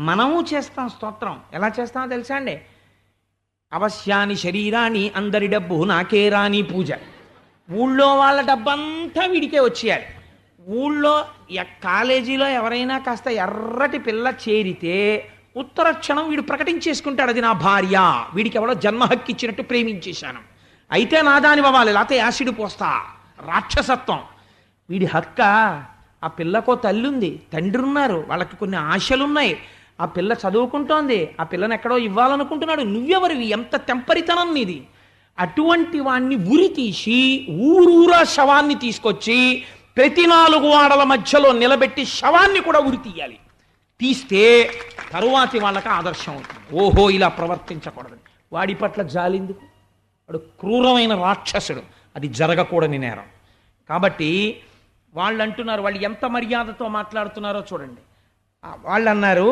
మనము చేస్తాం స్తోత్రం. ఎలా చేస్తామో తెలుసా అండి? అవశ్యాని శరీరాన్ని అందరి డబ్బు నాకే రాని పూజ. ఊళ్ళో వాళ్ళ డబ్బంతా వీడికే వచ్చేయాలి. ఊళ్ళో ఎ- కాలేజీలో ఎవరైనా కాస్త ఎర్రటి పిల్ల చేరితే ఉత్తర క్షణం వీడు ప్రకటించేసుకుంటాడు. అది నా భార్య. వీడికి ఎవడో జన్మ హక్కు ఇచ్చినట్టు ప్రేమించేశాను. అయితే నా దాని అవ్వాలి లేకపోతే యాసిడ్ పోస్తా. రాక్షసత్వం. వీడి హక్క? ఆ పిల్లకో తల్లి ఉంది తండ్రి ఉన్నారు వాళ్ళకి కొన్ని ఆశలున్నాయి. ఆ పిల్ల చదువుకుంటోంది. ఆ పిల్లని ఎక్కడో ఇవ్వాలనుకుంటున్నాడు. నువ్వెవరివి? ఎంత తెంపరితనం నీది? అటువంటి వాణ్ణి ఉరి తీసి ఊరూరా శవాన్ని తీసుకొచ్చి ప్రతి నాలుగు ఆడల మధ్యలో నిలబెట్టి శవాన్ని కూడా ఉరి తీయాలి తీస్తే తరువాతి వాళ్ళకి ఆదర్శం అవుతుంది. ఓహో ఇలా ప్రవర్తించకూడదు. వాడి పట్ల జాలిందుకు వాడు క్రూరమైన రాక్షసుడు. అది జరగకూడని నేరం. కాబట్టి వాళ్ళు అంటున్నారు వాళ్ళు ఎంత మర్యాదతో మాట్లాడుతున్నారో చూడండి. వాళ్ళు అన్నారు